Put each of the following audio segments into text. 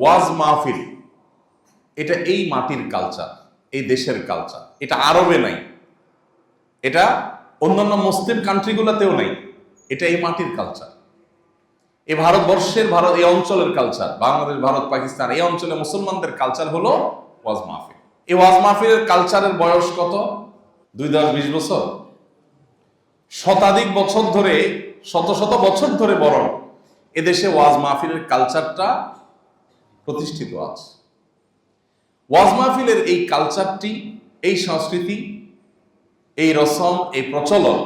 ওয়াজ মাহফিল, এটা এই মাটির কালচার এই দেশের কালচার এটা আরবে নাই, এটা অন্যান্য মুসলিম কান্ট্রিগুলোতেও নাই, এটা এই মাটির কালচার এই ভারতবর্ষের ভারত, এই অঞ্চলের কালচার বাংলাদেশ, ভারত, পাকিস্তান, এই অঞ্চলে মুসলমানদের কালচার হলো ওয়াজ মাহফিল। এই ওয়াজ মাহফিলের কালচারের বয়স কত? দুই দশ বিশ বছর। শতাধিক বছর ধরে, শত শত বছর ধরে বরং এদেশে ওয়াজ মাহফিলের কালচারটা প্রতিষ্ঠিত আছে। ওয়াজ মাহফিলের এই কালচারটি এই সংস্কৃতি, এই রসম, এই প্রচলন,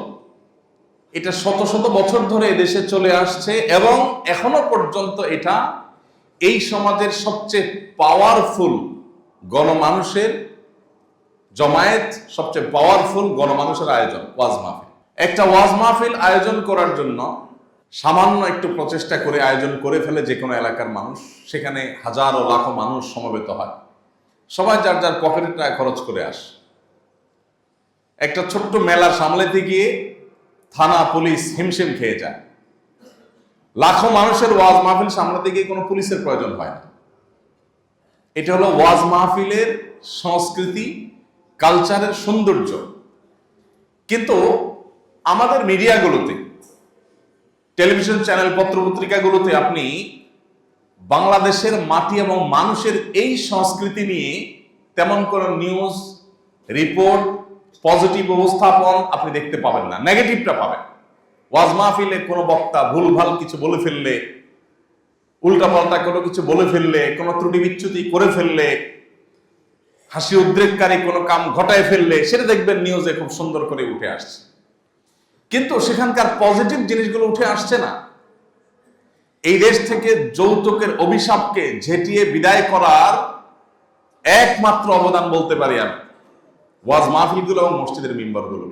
এটা শত শত বছর ধরে এদেশে চলে আসছে এবং এখনও পর্যন্ত এটা এই সমাজের সবচেয়ে পাওয়ারফুল গণমানুষের জমায়েত, সবচেয়ে পাওয়ারফুল গণমানুষের আয়োজন, ওয়াজ মাহফিল। একটা ওয়াজ মাহফিল আয়োজন করার জন্য সামান্য একটু প্রচেষ্টা করে আয়োজন করে ফেলে যে কোনো এলাকার মানুষ, সেখানে হাজারো লাখো মানুষ সমবেত হয়। সবাই যার যার পকেটের টাকা খরচ করে আসে। একটা ছোট্ট মেলা সামলাতে গিয়ে থানা পুলিশ হিমশিম খেয়ে যায়। লাখো মানুষের ওয়াজ মাহফিল সামলাতে গিয়ে কোনো পুলিশের প্রয়োজন হয় না। এটা হলো ওয়াজ মাহফিলের সংস্কৃতি, কালচারের সৌন্দর্য। কিন্তু আমাদের মিডিয়াগুলোতে টেলিভিশন চ্যানেল পত্রপত্রিকাগুলোতে আপনি বাংলাদেশের মাটি এবং মানুষের এই সংস্কৃতি নিয়ে তেমন কোনো নিউজ রিপোর্ট পজিটিভ উপস্থাপন আপনি দেখতে পাবেন না। নেগেটিভটা পাবেন। ওয়াজ মাহফিলে কোনো বক্তা ভুলভাল কিছু বলে ফেললে, উল্টাপাল্টা কোনো কিছু বলে ফেললে, কোনো ত্রুটি বিচ্যুতি করে ফেললে, হাসি উদ্রেককারী কোনো কাম ঘটায় ফেললে, সেটা দেখবেন নিউজে খুব সুন্দর করে উঠে আসছে। কিন্তু সেখানকার পজিটিভ জিনিসগুলো উঠে আসছে না। এই দেশ থেকে যৌতুকের অভিশাপকে ঝেঁটিয়ে বিদায় করার একমাত্র অবদান বলতে পারি আমি। ওয়াজ মাহফিলগুলো এবং মসজিদের মেম্বারগুলো।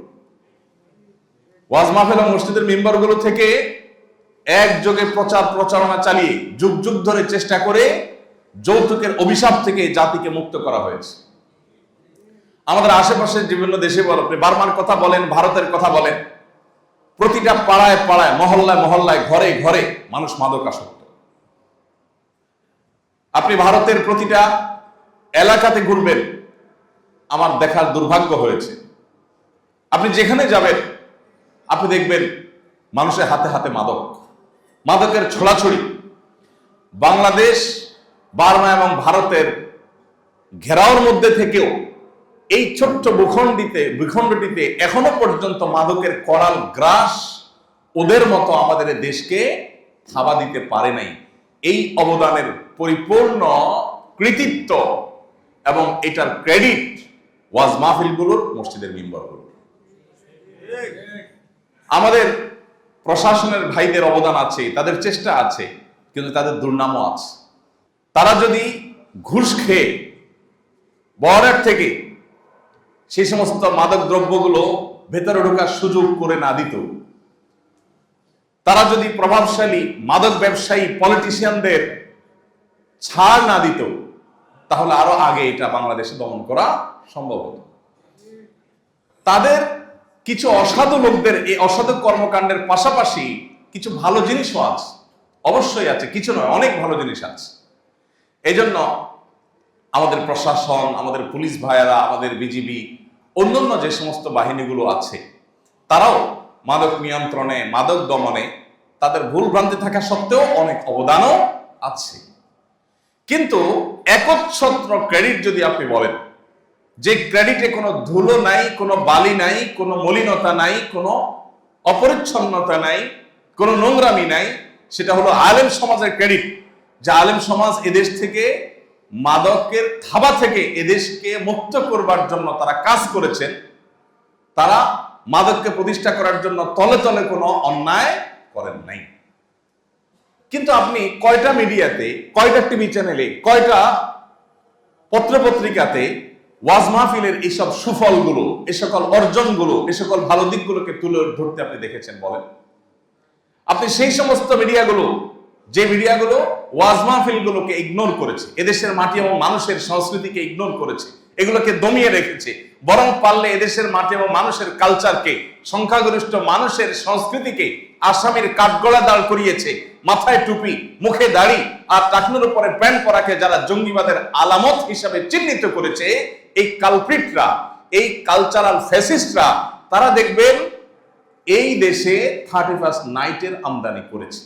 ওয়াজ মাহফিল এবং মসজিদের মেম্বারগুলো থেকে একযোগে প্রচার প্রচারণা চালিয়ে যুগ যুগ ধরে চেষ্টা করে যৌতুকের অভিশাপ থেকে জাতিকে মুক্ত করা হয়েছে। আমাদের আশেপাশের বিভিন্ন দেশে বল আপনি বার্মার কথা বলেন, ভারতের কথা বলেন প্রতিটা পাড়ায় পাড়ায়, মহল্লায় মহল্লায়, ঘরে ঘরে মানুষ মাদক আসক্ত আপনি ভারতের প্রতিটা এলাকাতে ঘুরবেন, আমার দেখার দুর্ভাগ্য হয়েছে। আপনি যেখানে যাবেন, আপনি দেখবেন মানুষের হাতে হাতে মাদক। মাদকের ছোড়াছড়ি। বাংলাদেশ, বার্মা এবং ভারতের ঘেরাওর মধ্যে থেকেও এই ছোট্ট ভূখণ্ডিতে, ভূখণ্ডটিতে এখনও পর্যন্ত মাদকের করাল গ্রাস ওদের মতো আমাদের দেশকে থাবা দিতে পারে নাই। এই অবদানের পরিপূর্ণ কৃতিত্ব এবং এটার ক্রেডিট ওয়াজ মাহফিলগুলোর, মসজিদের মেম্বারগুলো আমাদের প্রশাসনের ভাইদের অবদান আছে, তাদের চেষ্টা আছে, কিন্তু তাদের দুর্নামও আছে। তারা যদি ঘুষ খেয়ে বহরের থেকে সেই সমস্ত মাদক দ্রব্যগুলো ভেতরে ঢোকার সুযোগ করে না দিত। তারা যদি প্রভাবশালী মাদক ব্যবসায়ী পলিটিশিয়ানদের ছাড় না দিত, তাহলে আরও আগে এটা বাংলাদেশে দমন করা সম্ভব হতো। তাদের কিছু অসাধু লোকদের এই অসাধু কর্মকাণ্ডের পাশাপাশি কিছু ভালো জিনিসও আছে। অবশ্যই আছে, কিছু নয়, অনেক ভালো জিনিস আছে। এই জন্য আমাদের প্রশাসন, আমাদের পুলিশ ভাইয়েরা, আমাদের বিজিবি, অন্যান্য যে সমস্ত বাহিনীগুলো আছে, তারাও মাদক নিয়ন্ত্রণে, মাদক দমনে তাদের ভুল ভ্রান্তি থাকা সত্ত্বেও অনেক অবদানও আছে। কিন্তু একচ্ছত্র ক্রেডিট যদি আপনি বলেন, যে ক্রেডিটে কোনো ধুলো নাই, কোনো বালি নাই, কোনো মলিনতা নাই, কোনো অপরিচ্ছন্নতা নাই, কোনো নোংরামি নাই, সেটা হলো আলেম সমাজের ক্রেডিট। যে আলেম সমাজ এদেশ থেকে মাদকের থাবা থেকে এদেশকে মুক্ত করবার জন্য তারা কাজ করেছেন, তারা মাদককে প্রতিষ্ঠা করার জন্য তলে তলে কোনো অন্যায় করেন নাই। কিন্তু আপনি কয়টা মিডিয়াতে, কয়টা টিভি চ্যানেলে, কয়টা পত্রপত্রিকাতে ওয়াজ মাহফিলের এইসব সুফলগুলো, এ সকল অর্জনগুলো, এ সকল ভালো দিকগুলোকে তুলে ধরতে আপনি দেখেছেন বলেন? আপনি সেই সমস্ত মিডিয়াগুলো যে মিডিয়াগুলো ওয়াজ মাহফিলগুলোকে ইগনোর করেছে, এদেশের মাটি এবং মানুষের সংস্কৃতিকে ইগনোর করেছে, এগুলোকে দমিয়ে রেখেছে, বরং পারলে এদেশের মাটি এবং মানুষের কালচারকে সংখ্যাগরিষ্ঠ মানুষের সংস্কৃতিকে আসামির কাঠগড়া দাঁড় করিয়েছে, মাথায় টুপি, মুখে দাড়ি আর টাকনুর উপরে প্যান্ট পরাকে যারা জঙ্গিবাদের আলামত হিসাবে চিহ্নিত করেছে, এই কালপ্রিটরা এই কালচারাল ফ্যাসিস্টরা তারা দেখবেন এই দেশে থার্টি ফার্স্ট নাইটের আমদানি করেছে।